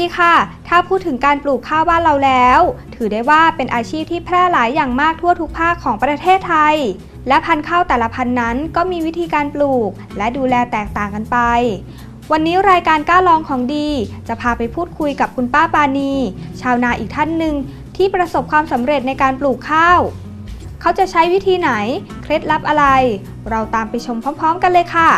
ดีค่ะ ถ้าพูดถึงการปลูกข้าวบ้านเราแล้ว ถือได้ว่าเป็นอาชีพที่แพร่หลายอย่างมากทั่วทุกภาคของประเทศไทย และพันธุ์ข้าวแต่ละพันธุ์นั้นก็มีวิธีการปลูก และดูแลแตกต่างกันไป วันนี้รายการกล้าลองของดี จะพาไปพูดคุยกับคุณป้าปานี ชาวนาอีกท่านหนึ่งที่ประสบความสำเร็จในการปลูกข้าว เขาจะใช้วิธีไหน เคล็ดลับอะไร เราตามไปชมพร้อม ๆ กันเลยค่ะ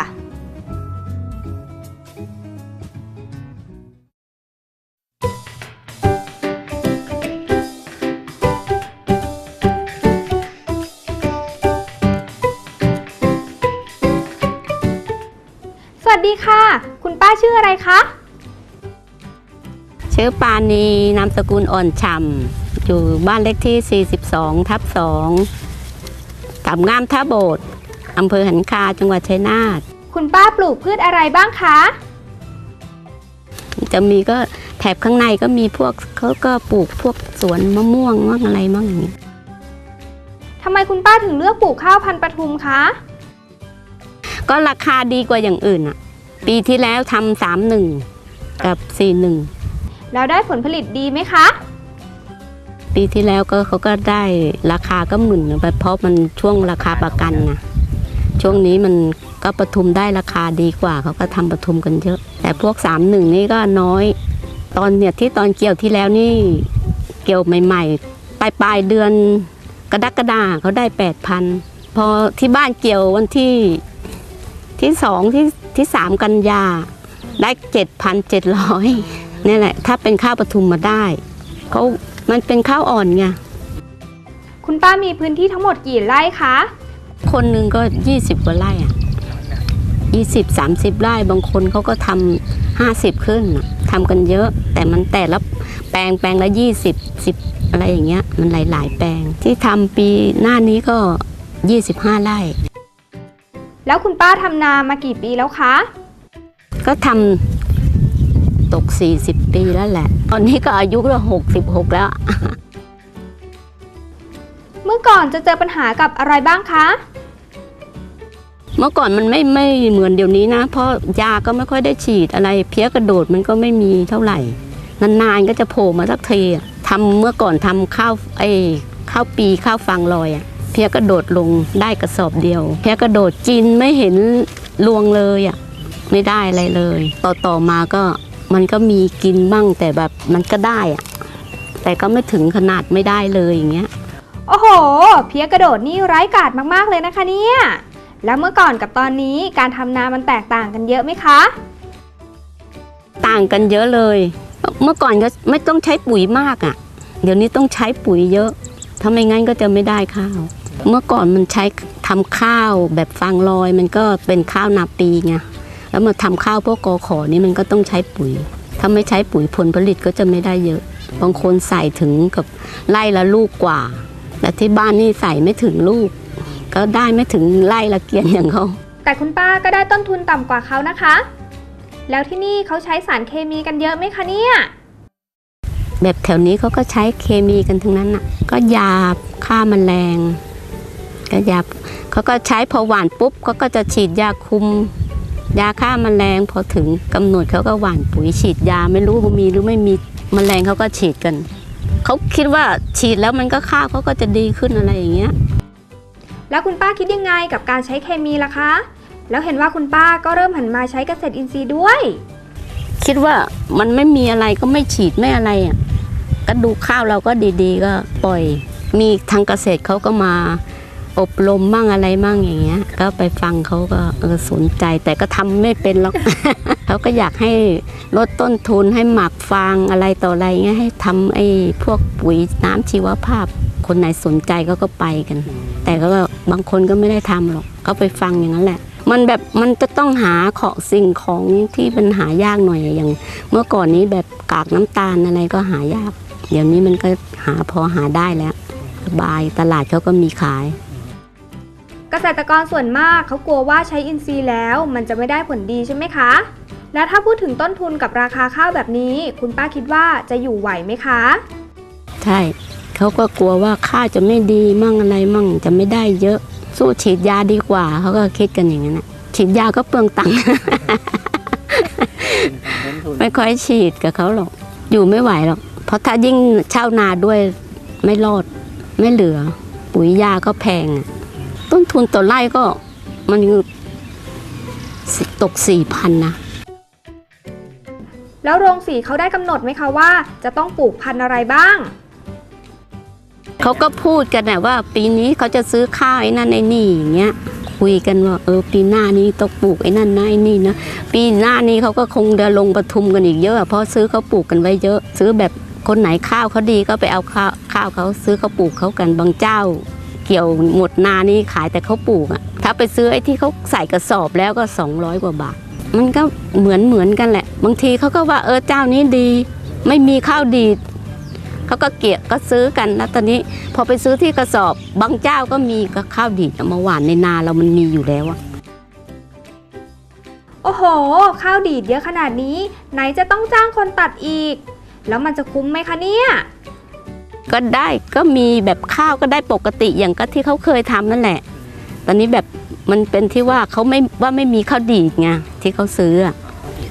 ค่ะ คุณป้าชื่ออะไรคะ ชื่อปานีนามสกุลอ่อนฉ่ำอยู่บ้านเลขที่ 42 ทับ2ตับงามท่าโบดอำเภอหันคาจังหวัดชัยนาท คุณป้าปลูกพืชอะไรบ้างคะ จะมีก็แถบข้างในก็มีพวกเขาก็ปลูกพวกสวนมะม่วงมั่งอะไรมั่งอย่างนี้ทำไมคุณป้าถึงเลือกปลูกข้าวพันธุ์ปทุมคะ ก็ราคาดีกว่าอย่างอื่นอะ ปีที่แล้วทำสามหนึ่งกับสี่หนึ่งแล้วได้ผลผลิตดีไหมคะ ปีที่แล้วก็เขาก็ได้ราคาก็หมื่นไปเพราะมันช่วงราคาประกันนะช่วงนี้มันก็ปทุมได้ราคาดีกว่า เขาก็ทำปทุมกันเยอะ แต่พวกสามหนึ่งนี่ก็น้อย ตอนเนี่ยที่ตอนเกี่ยวที่แล้วนี่เกี่ยวใหม่ๆปลายปลายๆเดือนกระดักกระดาเขาได้แปดพันพอที่บ้านเกี่ยววันที่ที่สองที่ ที่สามกันยาได้เจ็ดพันเจ็ดร้อยนี่แหละ ถ้าเป็นข้าวปทุมมาได้เขามันเป็นข้าวอ่อนไงคุณป้ามีพื้นที่ทั้งหมดกี่ไร่คะ คนหนึ่งก็ยี่สิบกว่าไร่อะยี่สิบสามสิบไร่บางคนเขาก็ทำห้าสิบขึ้นน่ะทำกันเยอะ แต่มันแต่ละแปลงแปลงละยี่สิบสิบอะไรอย่างเงี้ย มันหลาย ๆ แปลงที่ทำปีหน้านี้ก็ยี่สิบห้าไร่ แล้วคุณป้าทำนามากี่ปีแล้วคะ ก็ทำตก 40 ปีแล้วแหละ ตอนนี้ก็อายุก็66แล้ว เมื่อก่อนจะเจอปัญหากับอะไรบ้างคะ เมื่อก่อนมันไม่ไม่เหมือนเดี๋ยวนี้นะ เพราะยาก็ไม่ค่อยได้ฉีดอะไร เพี้ยกระโดดมันก็ไม่มีเท่าไหร่ นานๆก็จะโผล่มาสักทีอะทำเมื่อก่อนทำข้าวไอ้ข้าวปีข้าวฟางลอยอะ เพี้ยกระโดดลงได้กระสอบเดียว เพี้ยกระโดดจินไม่เห็นรวงเลยอะไม่ได้อะไรเลย ต่อต่อมาก็มันก็มีกินบ้างแต่แบบมันก็ได้อะแต่ก็ไม่ถึงขนาดไม่ได้เลยอย่างเงี้ยโอ้โห เพี้ยกระโดดนี่ร้ายกาจมากๆเลยนะคะเนี่ยแล้วเมื่อก่อนกับตอนนี้การทำนามันแตกต่างกันเยอะไหมคะ ต่างกันเยอะเลย เมื่อก่อนก็ไม่ต้องใช้ปุ๋ยมากอะ่ะ เดี๋ยวนี้ต้องใช้ปุ๋ยเยอะถ้าไม่งั้นก็จะไม่ได้ข้าว เมื่อก่อนมันใช้ทำข้าวแบบฟางลอย มันก็เป็นข้าวนาปีไงแล้วมาทำข้าวพวกกอขอนี่มันก็ต้องใช้ปุ๋ย ถ้าไม่ใช้ปุ๋ยผลผลิตก็จะไม่ได้เยอะ บางคนใส่ถึงกับไล่ละลูกกว่า แต่ที่บ้านนี่ใส่ไม่ถึงลูก ก็ได้ไม่ถึงไล่ละเกียนอย่างเขา แต่คุณป้าก็ได้ต้นทุนต่ำกว่าเขานะคะ แล้วที่นี่เขาใช้สารเคมีกันเยอะไหมคะเนี่ย แบบแถวนี้เขาก็ใช้เคมีกันทั้งนั้นอะ ก็ยาฆ่าแมลง ก็ยาเขาก็ใช้พอหว่านปุ๊บเขาก็จะฉีดยาคุม ยาฆ่าแมลงพอถึงกำหนดเขาก็หว่านปุ๋ยฉีดยาไม่รู้ว่ามีหรือไม่มีแมลงเขาก็ฉีดกันเขาคิดว่าฉีดแล้วมันก็ข้าวเขาก็จะดีขึ้นอะไรอย่างเงี้ย แล้วคุณป้าคิดยังไงกับการใช้เคมีล่ะคะ แล้วเห็นว่าคุณป้าก็เริ่มหันมาใช้เกษตรอินทรีย์ด้วย คิดว่ามันไม่มีอะไรก็ไม่ฉีดไม่อะไรอะก็ดูข้าวเราก็ดีๆ ก็ปล่อย มีทางเกษตรเขาก็มา อบรมมั่งอะไรมั่งอย่างเงี้ย ก็ไปฟังเขาก็เออสนใจ แต่ก็ทำไม่เป็นหรอกเขาก็อยากให้ลดต้นทุนให้หมักฟางอะไรต่ออะไรเงี้ยให้ทำไอ้พวกปุ๋ยน้ำชีวภาพ คนไหนสนใจก็ก็ไปกัน แต่ก็บางคนก็ไม่ได้ทำหรอกก็ไปฟังอย่างนั้นแหละมันแบบมันจะต้องหาของสิ่งของที่มันหายากหน่อยอย่าง เมื่อก่อนนี้แบบกากน้ำตาลอะไรก็หายาก เดี๋ยวนี้มันก็หาพอหาได้แล้วสบายตลาดเขาก็มีขาย เกษตรกรส่วนมากเขากลัวว่าใช้อินทรีย์แล้ว มันจะไม่ได้ผลดีใช่ไหมคะ แล้วถ้าพูดถึงต้นทุนกับราคาข้าวแบบนี้ คุณป้าคิดว่าจะอยู่ไหวไหมคะ ใช่เขาก็กลัวว่าข้าวจะไม่ดีมั่งอะไรมั่งจะไม่ได้เยอะ สู้ฉีดยาดีกว่า เขาก็คิดกันอย่างนั้นนะฉีดยาก็เปลืองตังค์ไม่ค่อยฉีดกับเขาหรอก อยู่ไม่ไหวหรอก เพราะถ้ายิ่งเช่านาด้วยไม่รอด ไม่เหลือ ปุ๋ยยาก็แพงอะ ต้นทุนต่อไร่ก็มันสิตกสี่พันนะแล้วโรงสีเขาได้กำหนดไหมคะว่า จะต้องปลูกพันธุ์อะไรบ้าง เขาก็พูดกันนะว่า ปีนี้เขาจะซื้อข้าวไอ้นั่นไอ้นี่อย่างเงี้ย คุยกันว่า เออ ปีหน้านี้ต้องปลูกไอ้นั่นนะไอ้นี่นะปีหน้านี้เขาก็คงจะลงประทุมกันอีกเยอะเพราะซื้อเขาปลูกกันไว้เยอะ ซื้อแบบคนไหนข้าวเขาดีก็ไปเอาข้าวข้าวเขาซื้อเขาปลูกเขากันบางเจ้า เกี่ยวหมดนานี่ขายแต่เขาปลูกอะถ้าไปซื้อไอ้ที่เขาใส่กระสอบแล้วก็ 200 กว่าบาท มันก็เหมือนเหมือนกันแหละ บางทีเขาก็ว่าเออเจ้านี้ดี ไม่มีข้าวดีเขาก็เกลียก็ซื้อกันแล้วตอนนี้ พอไปซื้อที่กระสอบ บางเจ้าก็มีก็ข้าวดีดเอามาหวานในนาเรามันมีอยู่แล้วอะโอ้โห ข้าวดีดเยอะขนาดนี้ ไหนจะต้องจ้างคนตัดอีก แล้วมันจะคุ้มไหมคะเนี่ย ก็ได้ก็มีแบบข้าวก็ได้ปกติอย่างก็ที่เขาเคยทำนั่นแหละ ตอนนี้แบบมันเป็นที่ว่าเขาไม่ว่าไม่มีข้าวดีดไงที่เขาซื้อ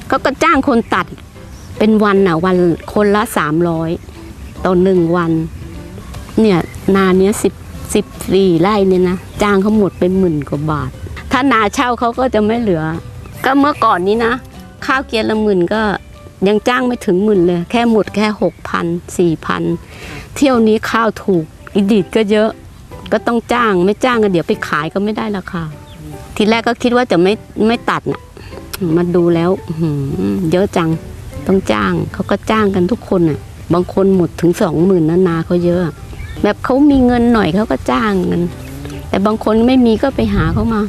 เขาก็จ้างคนตัดเป็นวันอะวันคนละสามร้อยต่อหนึ่งวัน เนี่ยนาเนี้ยสิบสิบสี่ไร่เนี่ยนะจ้างเขาหมดเป็นหมื่นกว่าบาท ถ้านาเช่าเขาก็จะไม่เหลือ ก็เมื่อก่อนนี้นะ ข้าวเกียร์ละหมื่นก็ยังจ้างไม่ถึงหมื่นเลย แค่หมดแค่หกพันสี่พัน เที่ยวนี้ข้าวถูกอีดีดก็เยอะ ก็ต้องจ้างไม่จ้างก็เดี๋ยวไปขายก็ไม่ได้ราคาทีแรกก็คิดว่าจะไม่ไม่ตัดน่ะมาดูแล้วเยอะจังต้องจ้างเขาก็จ้างกันทุกคนน่ะ บางคนหมดถึงสองหมื่นนานาเขาเยอะ แบบเขามีเงินหน่อยเขาก็จ้างกันแต่บางคนไม่มีก็ไปหาเขามา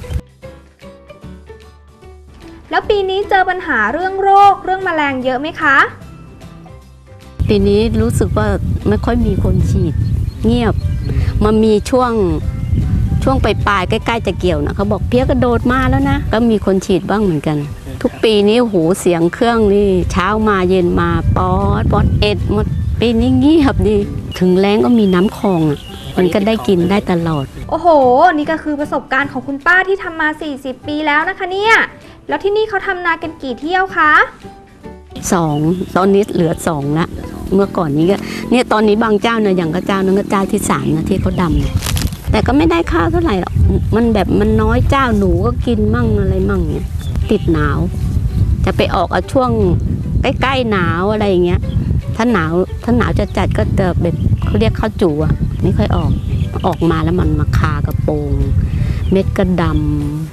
แล้วปีนี้เจอปัญหาเรื่องโรคเรื่องแมลงเยอะไหมคะ ปีนี้รู้สึกว่าไม่ค่อยมีคนฉีด เงียบ มันมีช่วงช่วงปลายๆใกล้ๆจะเกี่ยวนะเขาบอกเพี้ยกระโดดมาแล้วนะก็มีคนฉีดบ้างเหมือนกัน ทุกปีนี้โอ้โหเสียงเครื่องนี่เช้ามาเย็นมาป๊อดป๊อดเอ็ดหมดปีนี้เงียบดีถึงแรงก็มีน้ำคลองอะมันก็ได้กินได้ตลอด โอ้โห นี่ก็คือประสบการณ์ของคุณป้าที่ทำมา 40 ปีแล้วนะคะเนี่ย แล้วที่นี่เขาทำนากันกี่เที่ยวคะสองตอนนี้เหลือสองละ เมื่อก่อนนี้ก็เนี่ยตอนนี้บางเจ้าเนี่ยอย่างก็เจ้านึงก็เจ้าที่สามนะที่เขาดำเนี่ยแต่ก็ไม่ได้ข้าวเท่าไหร่หรอกมันแบบมันน้อยเจ้าหนูก็กินมั่งอะไรมั่งเนี่ยติดหนาว จะไปออกเอาช่วงใกล้ๆหนาวอะไรอย่างเงี้ยถ้าหนาวถ้าหนาวจะจัดก็จะแบบเขาเรียกข้าวจู่อะไม่ค่อยออกออกมาแล้วมันมาคากระโปรง เม็ดก็ดำ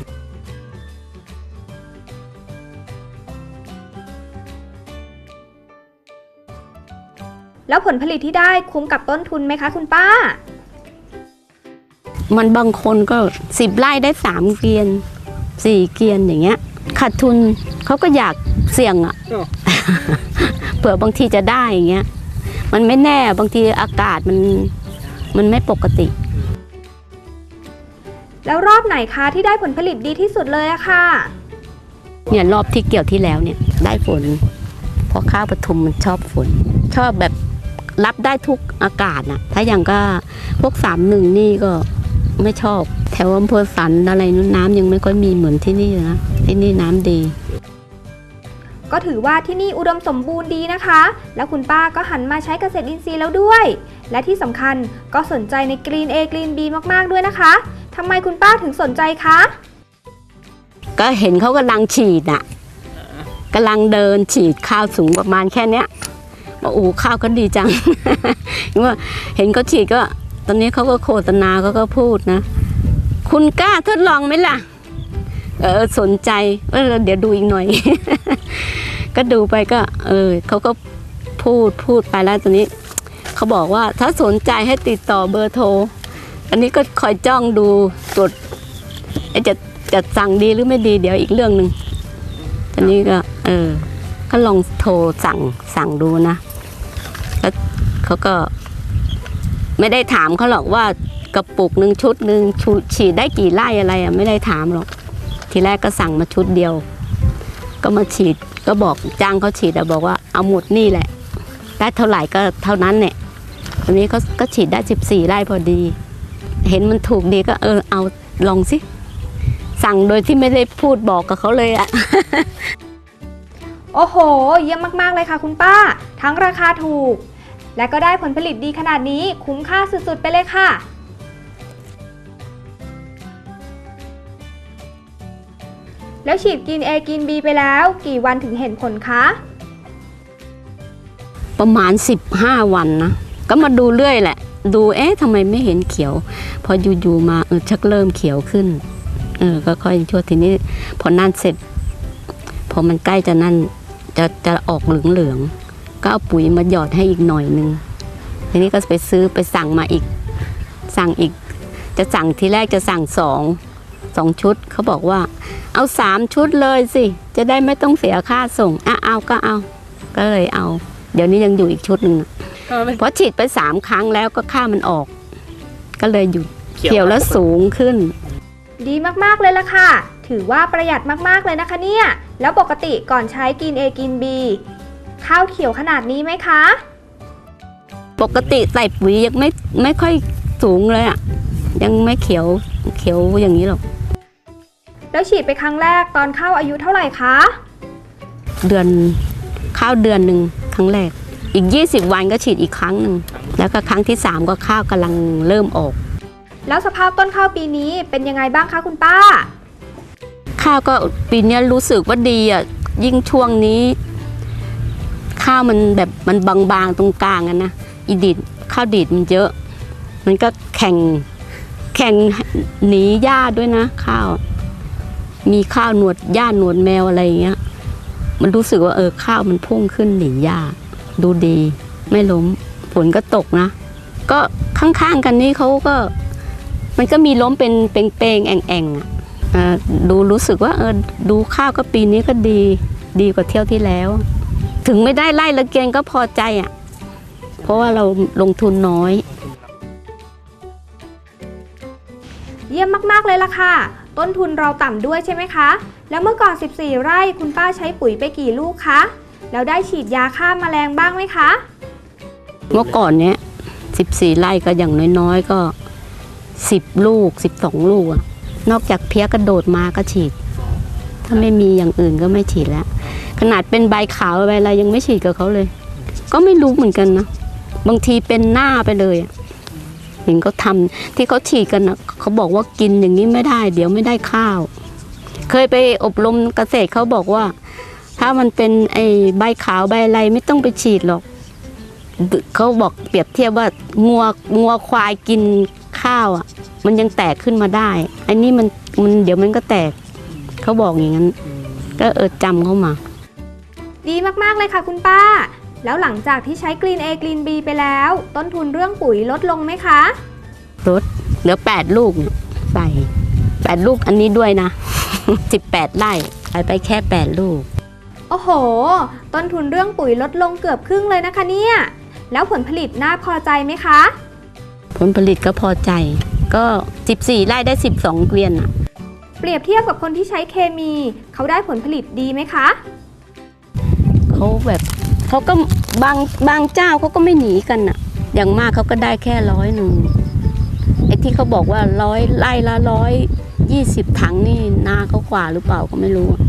แล้วผลผลิตที่ได้คุ้มกับต้นทุนไหมคะคุณป้า มันบางคนก็สิบไร่ได้สามเกวียนสี่เกวียนอย่างเงี้ยขาดทุนเขาก็อยากเสี่ยงอะ่ะอ้าวเผื่อบางทีจะได้อย่างเงี้ย มันไม่แน่บางทีอากาศมันมันไม่ปกติ แล้วรอบไหนคะที่ได้ผลผลิตดีที่สุดเลยอะค่ะ เนี่ยรอบที่เกี่ยวที่แล้วเนี่ย ได้ฝนเพราะข้าวปทุมมันชอบฝน ชอบแบบ รับได้ทุกอากาศน่ะ ถ้าอย่างก็พวกสามหนึ่งนี่ก็ไม่ชอบ แถวอำเภอสันอะไรนู้นน้ำยังไม่ค่อยมีเหมือนที่นี่นะที่นี่น้ำดี ก็ถือว่าที่นี่อุดมสมบูรณ์ดีนะคะ แล้วคุณป้าก็หันมาใช้เกษตรอินทรีย์แล้วด้วย และที่สำคัญก็สนใจใน Green A Green B มากๆด้วยนะคะทำไมคุณป้าถึงสนใจคะ ก็เห็นเขากำลังฉีดอะกำลังเดินฉีดข้าวสูงประมาณแค่เนี้ยบอก โอ้ข้าวก็ดีจังว่าเห็นเขาฉีดก็ ตอนนี้เขาก็โฆษณาเขาก็พูดนะ คุณกล้าทดลองไหมล่ะ เออสนใจเออเดี๋ยวดูอีกหน่อย ก็ดูไปก็ เออเขาก็พูดพูดไปแล้วตอนนี้เขาบอกว่าถ้าสนใจให้ติดต่อเบอร์โทร อันนี้ก็คอยจ้องดูตรวจจะจะสั่งดีหรือไม่ดีเดี๋ยวอีกเรื่องหนึ่งตอนนี้ก็ เออก็ลองโทรสั่งสั่งดูนะ เขาก็ ไม่ได้ถามเขาหรอกว่ากระปุกหนึ่งชุดหนึ่งชุดฉีดได้กี่ไร่อะไรอะไม่ได้ถามหรอก ทีแรกก็สั่งมาชุดเดียว ก็มาฉีดก็บอกจ้างเขาฉีดอะบอกว่าเอาหมดนี่แหละ ได้เท่าไหร่ก็เท่านั้นเนี่ยตอนนี้เขาก็ฉีดได้สิบสี่ไร่พอดี เห็นมันถูกดีก็เออเอาลองสิ สั่งโดยที่ไม่ได้พูดบอกกับเขาเลยอะโอ้โห เยี่ยมมาก ๆ เลยค่ะคุณป้า ทั้งราคาถูก และก็ได้ผลผลิตดีขนาดนี้คุ้มค่าสุดๆ ไปเลยค่ะ แล้วฉีดกิน A กิน B ไปแล้ว กี่วันถึงเห็นผลคะ ประมาณ 15 วันนะ ก็มาดูเรื่อยแหละ ดูเอ๊ะทำไมไม่เห็นเขียว พออยู่ๆมาเออชักเริ่มเขียวขึ้นเออก็ค่อยชั่วทีนี้พอนั่นเสร็จ พอมันใกล้จะนั่นจะจะออกเหลืองๆ ก็เอาปุ๋ยมาหยอดให้อีกหน่อยนึงทีนี้ก็ไปซื้อไปสั่งมาอีก สั่งอีก จะสั่งทีแรกจะสั่งสองสองชุดเขาบอกว่า เอาสามชุดเลยสิ จะได้ไม่ต้องเสียค่าส่งอะเอาก็เอา ก็เลยเอา เดี๋ยวนี้ยังอยู่อีกชุดหนึ่งน่ะเพราะฉีดไปสามครั้งแล้วก็ค่ามันออก ก็เลยหยุดเขียวแล้วสูงขึ้น ดีมากๆเลยล่ะค่ะ ถือว่าประหยัดมากๆเลยนะคะเนี่ย แล้วปกติก่อนใช้กิน A กิน B ข้าวเขียวขนาดนี้ไหมคะ ปกติใส่ปุ๋ยยังไม่ไม่ค่อยสูงเลยอะยังไม่เขียวเขียวอย่างนี้หรอกแล้วฉีดไปครั้งแรกตอนเข้าอายุเท่าไหร่คะ เดือนข้าวเดือนหนึ่งครั้งแรก อีก 20 วันก็ฉีดอีกครั้งหนึ่งแล้วก็ครั้งที่ 3 ก็ข้าวกำลังเริ่มออก แล้วสภาพต้นข้าวปีนี้เป็นยังไงบ้างคะคุณป้า ข้าวก็ปีเนี้ยรู้สึกว่าดีอะยิ่งช่วงนี้ ข้าวมันแบบมันบางๆตรงกลางอะนะอีดิดข้าวดีดมันเยอะ มันก็แข่งแข่งหนีหญ้าด้วยนะข้าว มีข้าวหนวดหญ้าหนวดแมวอะไรอย่างเงี้ย มันรู้สึกว่าเออข้าวมันพุ่งขึ้นหนีหญ้าดูดี ไม่ล้มฝนก็ตกนะ ก็ข้างๆกันนี่เขาก็ มันก็มีล้มเป็นเป็นเปงๆแอ่งๆอะอ่าดูรู้สึกว่าเออดูข้าวก็ปีนี้ก็ดี ดีกว่าเที่ยวที่แล้ว ถึงไม่ได้ไล่ละเกณฑ์ก็พอใจอะ เพราะว่าเราลงทุนน้อย เยี่ยมมากๆเลยล่ะค่ะ ต้นทุนเราต่ำด้วยใช่ไหมคะ แล้วเมื่อก่อน 14 ไร่คุณป้าใช้ปุ๋ยไปกี่ลูกคะ แล้วได้ฉีดยาฆ่าแมลงบ้างไหมคะ เมื่อก่อนเนี้ย14 ไร่ก็อย่างน้อยๆก็ 10 ลูก 12 ลูกอะนอกจากเพี้ยกระโดดมาก็ฉีด ถ้าไม่มีอย่างอื่นก็ไม่ฉีดแล้ว ขนาดเป็นใบขาวใบอะไรยังไม่ฉีดกับเขาเลย ก็ไม่รู้เหมือนกันนะบางทีเป็นหน้าไปเลยเห็นเขาทำที่เขาฉีดกันนะเขาบอกว่ากินอย่างนี้ไม่ได้ เดี๋ยวไม่ได้ข้าว เคยไปอบรมเกษตรเขาบอกว่า ถ้ามันเป็นไอ้ใบขาวใบอะไรไม่ต้องไปฉีดหรอกเขาบอกเปรียบเทียบว่างัวงัวควายกินข้าวอะ มันยังแตกขึ้นมาได้ อันนี้มันมันเดี๋ยวมันก็แตก เขาบอกอย่างนั้น ก็เออจำเข้ามา ดีมากๆเลยค่ะคุณป้า แล้วหลังจากที่ใช้กรีน A กรีน B ไปแล้ว ต้นทุนเรื่องปุ๋ยลดลงไหมคะรถเหลือแปดลูกเนี่ยใส่แปดลูกอันนี้ด้วยนะสิบแปดไร่ใส่ไปแค่แปดลูก โอ้โห ต้นทุนเรื่องปุ๋ยลดลงเกือบครึ่งเลยนะคะเนี่ย แล้วผลผลิตน่าพอใจไหมคะ ผลผลิตก็พอใจ ก็สิบสี่ไร่ได้สิบสองเกวียนอะเปรียบเทียบกับคนที่ใช้เคมี เขาได้ผลผลิตดีไหมคะ เขาแบบเขาก็บางบางเจ้าเขาก็ไม่หนีกันอะอย่างมากเขาก็ได้แค่ร้อยหนึ่งไอ้ที่เขาบอกว่าร้อยไร่ละร้อยยี่สิบถังนี่นาเขากว่าหรือเปล่าก็ไม่รู้อะ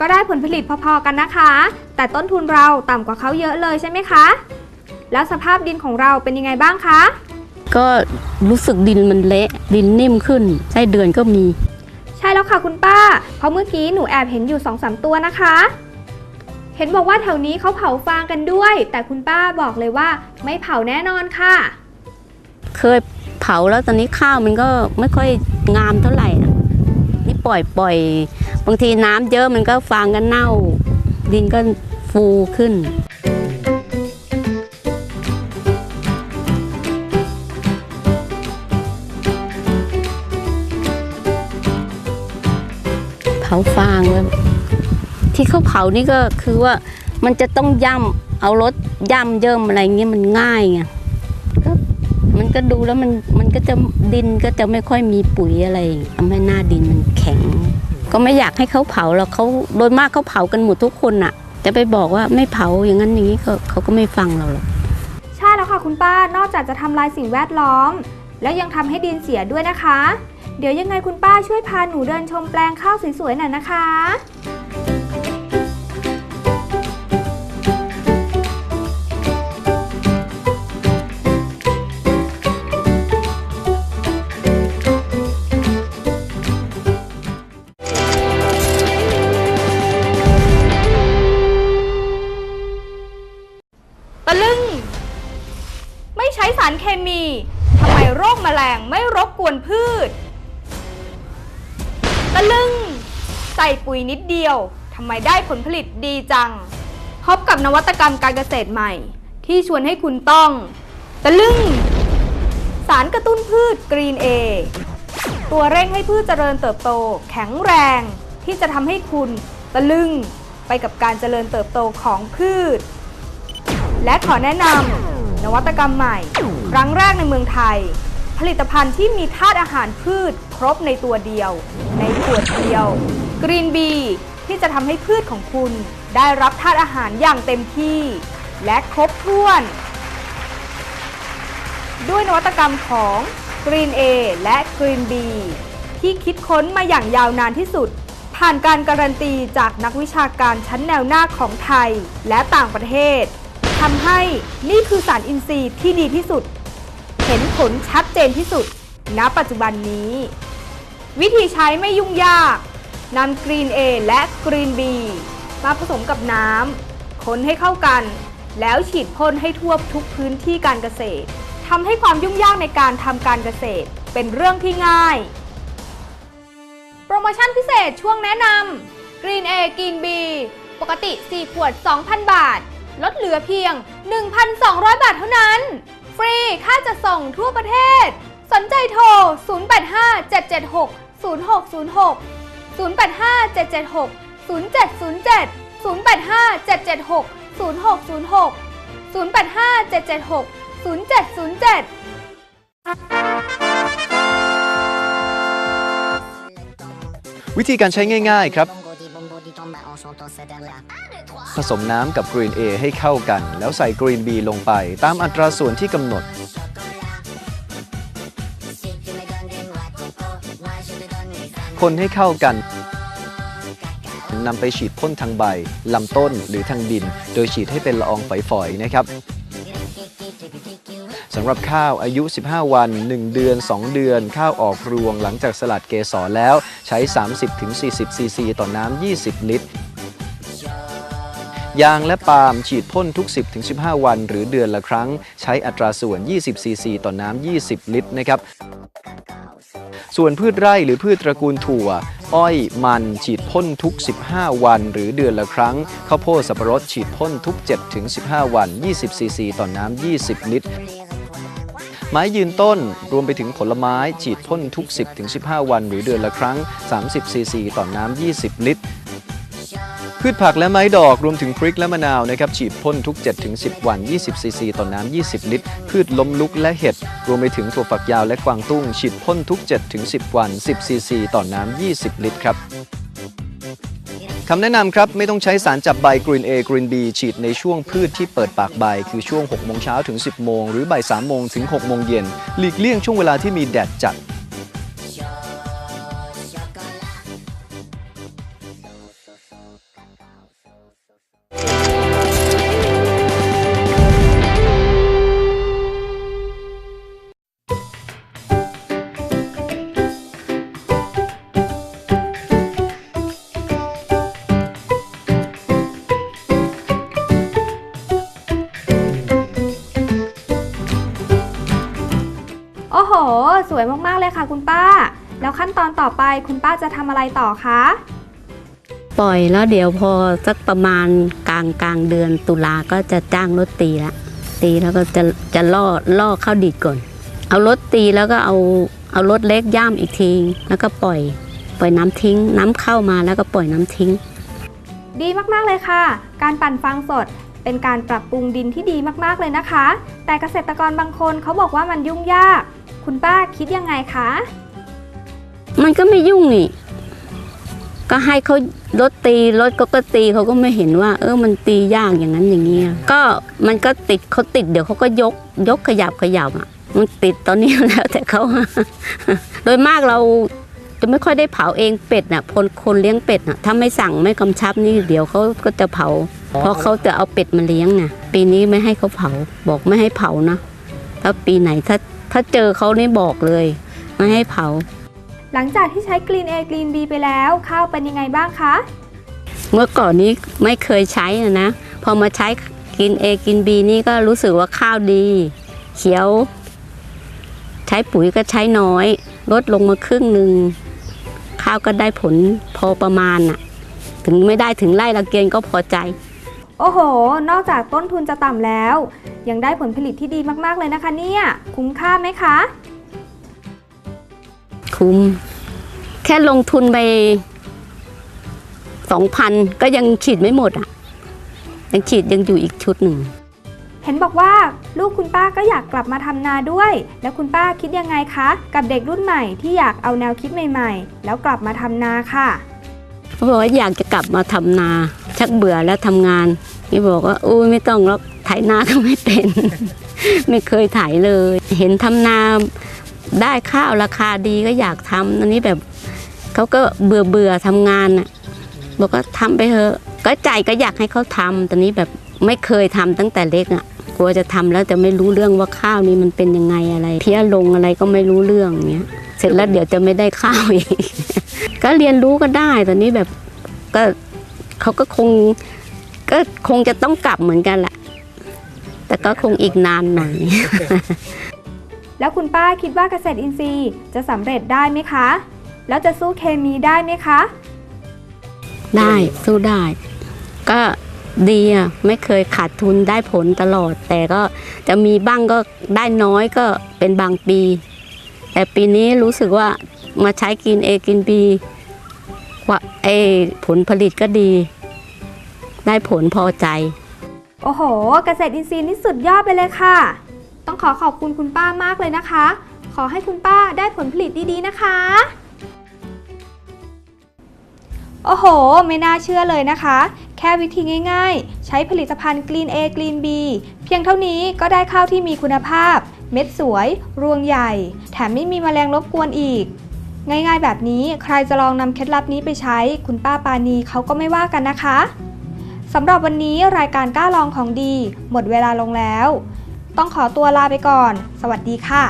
ก็ได้ผลผลิตพอๆกันนะคะ แต่ต้นทุนเราต่ำกว่าเขาเยอะเลยใช่ไหมคะ แล้วสภาพดินของเราเป็นยังไงบ้างคะ ก็รู้สึกดินมันเละดินนิ่มขึ้นไส้เดือนก็มี ใช่แล้วค่ะคุณป้า เพราะเมื่อกี้หนูแอบเห็นอยู่2อสตัวนะคะเห็นบอกว่าแถวนี้เขาเผาฟางกันด้วย แต่คุณป้าบอกเลยว่าไม่เผาแน่นอนค่ะ เคยเผาแล้วตอนนี้ข้าวมันก็ไม่ค่อยงามเท่าไหร่อะนี่ปล่อยปล่อยบางทีน้ำเยอะมันก็ฟางก็เน่า ดินก็ฟูขึ้น เผาฟางแล้ว ที่เขาเผานี่ก็คือว่ามันจะต้องย่ำเอารถย่ำเยิ่มอะไรเงี้ยมันง่ายไงก็มันก็ดูแล้วมันมันก็จะดินก็จะไม่ค่อยมีปุ๋ยอะไรทำให้หน้าดินมันแข็ง ก็ไม่อยากให้เขาเผาแล้วเขาโดยมากเขาเผากันหมดทุกคนอะจะไปบอกว่าไม่เผาอย่างนั้นอย่างนี้เขาเขาก็ไม่ฟังเราหรอกใช่แล้วค่ะคุณป้านอกจากจะทำลายสิ่งแวดล้อม แล้วยังทำให้ดินเสียด้วยนะคะ เดี๋ยวยังไงคุณป้าช่วยพาหนูเดินชมแปลงข้าวสวยๆหน่อยนะคะ นิดเดียวทำไมได้ผลผลิตดีจัง พบกับนวัตกรรมการเกษตรใหม่ ที่ชวนให้คุณต้อง ตะลึง สารกระตุ้นพืชกรีนเอตัวเร่งให้พืชเจริญเติบโต แข็งแรง ที่จะทำให้คุณตะลึงไปกับการเจริญเติบโตของพืช และขอแนะนำนวัตกรรมใหม่ ครั้งแรกในเมืองไทย ผลิตภัณฑ์ที่มีธาตุอาหารพืชครบในตัวเดียว ในขวดเดียว Green B ที่จะทำให้พืชของคุณได้รับธาตุอาหารอย่างเต็มที่ และครบถ้วน ด้วยนวัตกรรมของ Green A และ Green B ที่คิดค้นมาอย่างยาวนานที่สุด ผ่านการการันตีจากนักวิชาการชั้นแนวหน้าของไทยและต่างประเทศทำให้นี่คือสารอินทรีย์ที่ดีที่สุด เห็นผลชัดเจนที่สุด ณ ปัจจุบันนี้ วิธีใช้ไม่ยุ่งยาก นำ Green A และ Green B มาผสมกับน้ำคนให้เข้ากัน แล้วฉีดพ่นให้ทั่วทุกพื้นที่การเกษตรทำให้ความยุ่งยากในการทำการเกษตรเป็นเรื่องที่ง่าย โปรโมชั่นพิเศษช่วงแนะนำ Green A Green B ปกติ 4 ขวด 2,000 บาท ลดเหลือเพียง 1,200 บาทเท่านั้น ฟรีค่าจัดส่งทั่วประเทศ สนใจโทร 085 776 0606 085 776 0707 085 776 0606 085 776 0707 วิธีการใช้ง่าย ๆ ครับ ผสมน้ำกับ Green A ให้เข้ากัน แล้วใส่ Green B ลงไป ตามอัตราส่วนที่กำหนด คนให้เข้ากันนำไปฉีดพ่นทางใบลำต้นหรือทางดิน โดยฉีดให้เป็นละอองฝอยๆนะครับสำหรับข้าวอายุ 15 วัน 1 เดือน 2 เดือน ข้าวออกรวงหลังจากสลัดเกสรแล้วใช้ 30-40 ซีซีต่อน้ำ 20 ลิตร ยางและปาล์มฉีดพ่นทุก 10-15 วัน หรือเดือนละครั้ง ใช้อัตราส่วน 20 ซีซีต่อน้ำ 20 ลิตรนะครับ ส่วนพืชไร่หรือพืชตระกูลถั่ว อ้อยมันฉีดพ่นทุก 15 วัน หรือเดือนละครั้ง ข้าวโพดสับปะรดฉีดพ่นทุก 7-15 วัน 20 ซีซีต่อน้ำ 20 ลิตรไม้ยืนต้นรวมไปถึงผลไม้ฉีดพ่นทุก 10-15 วัน หรือเดือนละครั้ง 30 ซีซีต่อน้ำ 20 ลิตร พืชผักและไม้ดอกรวมถึงพริกและมะนาวนะครับฉีดพ่นทุก 7-10 วัน 20 ซีซีต่อน้ำ 20 ลิตร พืชล้มลุกและเห็ด รวมไปถึงถั่วฝักยาวและกวางตุ้ง ฉีดพ่นทุก 7-10 วัน 10 ซีซีต่อน้ำ 20 ลิตรครับคำแนะนำครับ ไม่ต้องใช้สารจับใบ Green A Green B ฉีดในช่วงพืชที่เปิดปากใบ คือช่วง 6 โมงเช้าถึง 10 โมง หรือบ่าย 3 โมงถึง 6 โมงเย็น หลีกเลี่ยงช่วงเวลาที่มีแดดจัด คุณป้าจะทำอะไรต่อคะ ปล่อยแล้วเดี๋ยวพอสักประมาณกลางกลางเดือนตุลาก็จะจ้างรถตีละ ตีแล้วก็จะจะล่อล่อเข้าดิดก่อน เอารถตีแล้วก็เอาเอารถเล็กย่ามอีกที แล้วก็ปล่อย ปล่อยน้ำทิ้ง น้ำเข้ามาแล้วก็ปล่อยน้ำทิ้ง ดีมากๆเลยค่ะ การปั่นฟางสดเป็นการปรับปรุงดินที่ดีมากๆเลยนะคะ แต่เกษตรกรบางคนเขาบอกว่ามันยุ่งยาก คุณป้าคิดยังไงคะ มันก็ไม่ยุ่งนี่ ก็ให้เขารถตีรถก็ก็ตีเขาก็ไม่เห็นว่า เออมันตียากอย่างนั้นอย่างนี้อะก็มันก็ติดเขาติดเดี๋ยวเขาก็ยก ยกขยับขยับอะมันติดตอนนี้แล้วแต่เขา โดยมากเราจะไม่ค่อยได้เผาเองเป็ดน่ะคนคนเลี้ยงเป็ดน่ะถ้าไม่สั่งไม่กำชับนี่เดี๋ยวเขาก็จะเผา เพราะเขาจะเอาเป็ดมาเลี้ยงไงปีนี้ไม่ให้เขาเผา บอกไม่ให้เผานะถ้าปีไหนถ้าถ้าเจอเขานี่บอกเลย ไม่ให้เผา หลังจากที่ใช้ Green A Green B ไปแล้วข้าวเป็นยังไงบ้างคะ เมื่อก่อนนี้ไม่เคยใช้อะนะ พอมาใช้กิน A กิน B นี่ก็รู้สึกว่าข้าวดี เขียว ใช้ปุ๋ยก็ใช้น้อย ลดลงมาครึ่งหนึ่ง ข้าวก็ได้ผลพอประมาณน่ะถึงไม่ได้ถึงไร่ละเกณฑ์ก็พอใจ โอ้โห นอกจากต้นทุนจะต่ำแล้ว ยังได้ผลผลิตที่ดีมากๆเลยนะคะเนี่ย คุ้มค่าไหมคะ คุ้ม แค่ลงทุนไปสองพันก็ยังฉีดไม่หมดอะ ยังฉีดยังอยู่อีกชุดหนึ่ง เห็นบอกว่าลูกคุณป้าก็อยากกลับมาทำนาด้วย แล้วคุณป้าคิดยังไงคะ กับเด็กรุ่นใหม่ที่อยากเอาแนวคิดใหม่ ๆ แล้วกลับมาทำนาค่ะเขาบอกว่าอยากจะกลับมาทำนา ชักเบื่อแล้วทำงานนี่บอกว่าอุ้ยไม่ต้องหรอกไถนาก็ไม่เป็น ไม่เคยไถเลย เห็นทำนา ได้ข้าวราคาดีก็อยากทำอันนี้แบบเขาก็เบื่อเบื่อทำงานน่ะบอกว่าทำไปเถอะก็ใจก็อยากให้เขาทำตอนนี้แบบไม่เคยทำตั้งแต่เล็กอะกลัวจะทำแล้วจะไม่รู้เรื่องว่าข้าวนี้มันเป็นยังไงอะไร เพี้ยลงอะไรก็ไม่รู้เรื่องเงี้ยเสร็จแล้วเดี๋ยวจะไม่ได้ข้าวอีกก็เรียนรู้ก็ได้ตอนนี้แบบก็เขาก็คงก็คงจะต้องกลับเหมือนกันแหละแต่ก็คงอีกนานหน่อย แล้วคุณป้าคิดว่าเกษตรอินทรีย์จะสำเร็จได้ไหมคะ แล้วจะสู้เคมีได้ไหมคะ ได้สู้ได้ ก็ดีอะไม่เคยขาดทุนได้ผลตลอด แต่ก็จะมีบ้างก็ได้น้อยก็เป็นบางปี แต่ปีนี้รู้สึกว่ามาใช้กินเอกินบีว่าเอผลผลิตก็ดี ได้ผลพอใจ โอ้โห เกษตรอินทรีย์นี่สุดยอดไปเลยค่ะ ต้องขอขอบคุณคุณป้ามากเลยนะคะ ขอให้คุณป้าได้ผลผลิตดีๆนะคะ โอ้โห ไม่น่าเชื่อเลยนะคะ แค่วิธีง่ายๆ ใช้ผลิตภัณฑ์ Green A Green B เพียงเท่านี้ก็ได้ข้าวที่มีคุณภาพ เม็ดสวย รวงใหญ่ แถมไม่มีแมลงรบกวนอีก ง่ายๆ แบบนี้ใครจะลองนำเคล็ดลับนี้ไปใช้ คุณป้าปานีเขาก็ไม่ว่ากันนะคะสำหรับวันนี้รายการกล้าลองของดี หมดเวลาลงแล้ว ต้องขอตัวลาไปก่อน สวัสดีค่ะ